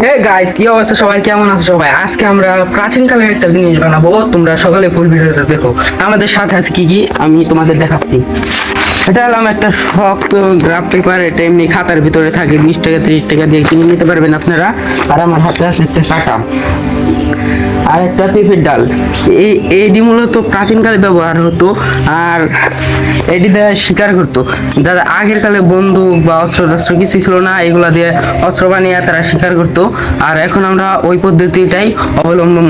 Hey guys কি অবস্থা? সবাই কেমন আছো সবাই? আজকে আমরা প্রাচীন কালের একটা জিনিস বানাবো। তোমরা সকালে ফুল ভিডিওতে দেখো। আমাদের সাথে আছে কি কি? আমি তোমাদের দেখাচ্ছি। এটা হলাম একটা শক্ত গ্রাফ পেপার এটা এমনি খাতার ভিতরে থাকে। বিশ টাকা, ত্রিশ টাকা দিয়ে কিনে নিতে পারবেন আপনারা। আর আমার হাতে আছে একটা কাটা। আর একটা পেঁপের ডাল। এই এটি মূলত প্রাচীনকালে ব্যবহার হতো। আর এটি দিয়ে শিকার করতো। যারা আগের কালে বন্দুক বা অস্ত্র টস্ত্র কিছু ছিল না, এগুলা দিয়ে অস্ত্র বানিয়ে তারা শিকার করতো। আর এখন আমরা ওই পদ্ধতিটাই অবলম্বন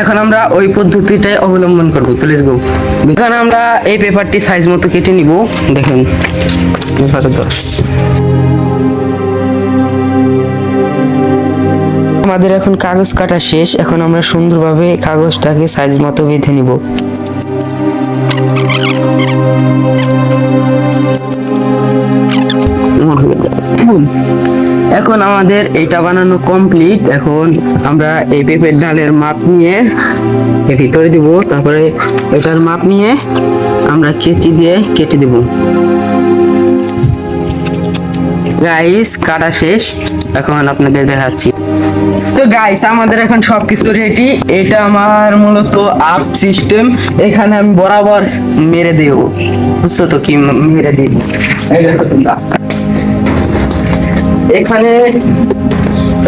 এখন আমরা ওই পদ্ধতিটাই অবলম্বন করব। তো লেটস গো এখন আমরা এই পেপারটি সাইজ মতো কেটে নিব। দেখেন। আমাদের এখন কাগজ কাটা শেষ। এখন আমরা সুন্দরভাবে কাগজটাকে সাইজ মতো বেঁধে নিব। এখন আমাদের এটা বানানো কমপ্লিট এখন আমরা এই পেঁপের ডালের মাপ নিয়ে ভিতরে দিব। তারপরে এটার মাপ নিয়ে আমরা কেচি দিয়ে কেটে দেব। গাইস কাটা শেষ। এখন আপনাদের দেখাচ্ছি। তো গাইস আমাদের এখন সবকিছু রেডি এটা আমার মূলত আপ সিস্টেম এখানে আমি বরাবর মেরে দেব। বুঝছ তো কি মেরে দিব। এখানে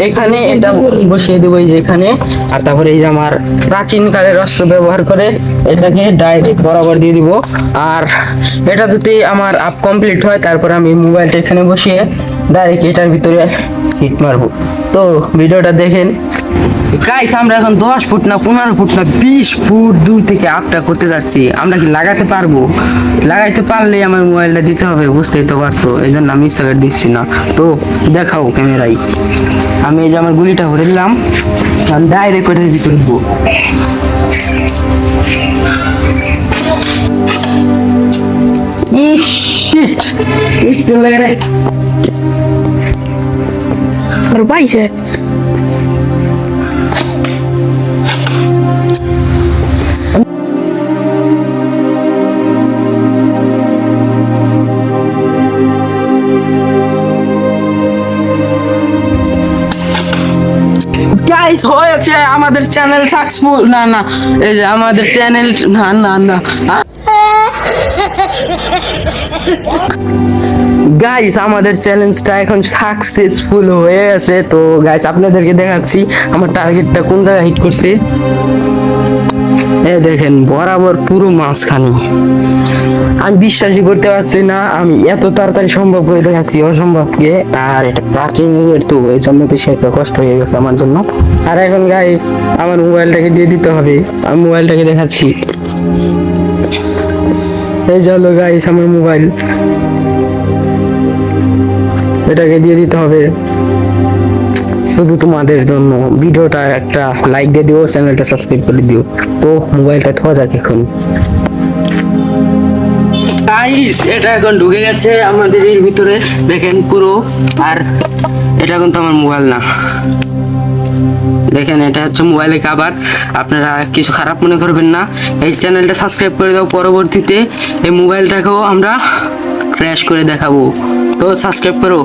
এখানে এটা বসিয়ে দেবো এই যে এখানে। আর তারপরে এই যে আমার প্রাচীন কালের অস্ত্র ব্যবহার করে এটাকে ডাইরেক্ট বরাবর দিয়ে দিব। আর এটা যদি আমার আপ কমপ্লিট হয়, তারপর আমি মোবাইলটা এখানে বসিয়ে ডাইরেক্ট এটার ভিতরে হিট মারবো। তো ভিডিওটা দেখেন। গাইস আমরা এখন দশ ফুট না পনেরো ফুট না বিশ ফুট দূর থেকে আপটা করতে যাচ্ছি। আমরা কি লাগাতে পারব? লাগাইতে পারলে আমার মোবাইলটা দিতে হবে, বুঝতেই তো পারছ। এই জন্য আমি ইনস্টাগ্রাম দিচ্ছি না। তো দেখাও ক্যামেরাই আমি এই যে আমার গুলিটা ভরে দিলাম। আমি ডাইরেক্ট ওটার ভিতরে দেবো shit! একটু লেগে Pero গাইস হয়েছে আমাদের চ্যানেল সাকসেসফুল না না, এই যে আমাদের চ্যানেল না না না। গাইস আমাদের চ্যালেঞ্জটা এখন সাকসেসফুল হয়ে গেছে তো গাইস আপনাদেরকে দেখাচ্ছি, আমার টার্গেটটা কোন জায়গায় হিট করছে? এই দেখেন, বরাবর পুরো মাঝখানে। আমি বিশ্বাসই করতে পারছি না, আমি এত তাড়াতাড়ি সম্ভব করে দেখাচ্ছি, অসম্ভবকে। আর এটা প্রাচীন তো, এই জন্য বেশি একটা কষ্ট হয়ে গেছে আমার জন্য। আর এখন গাইস আমার মোবাইলটাকে দিয়ে দিতে হবে। আমি মোবাইলটাকে দেখাচ্ছি। এই চলো গাইস আমার মোবাইল এটাকে দিয়ে দিতে হবে। শুধু তোমাদের জন্য। ভিডিওটা একটা লাইক দিয়ে দিও চ্যানেলটা সাবস্ক্রাইব করে দিও। তো মোবাইলটা থোয়া যাক এখন। গাইস এটা এখন ঢুকে গেছে আমাদের এর ভিতরে। দেখেন পুরো। আর এটা কিন্তু আমার মোবাইল না। দেখেন, এটা হচ্ছে মোবাইলে কাবার আপনারা কিছু খারাপ মনে করবেন না। এই চ্যানেলটা সাবস্ক্রাইব করে দাও পরবর্তীতে। এই মোবাইলটাকেও আমরা ক্র্যাশ করে দেখাবো। তো সাবস্ক্রাইব করো।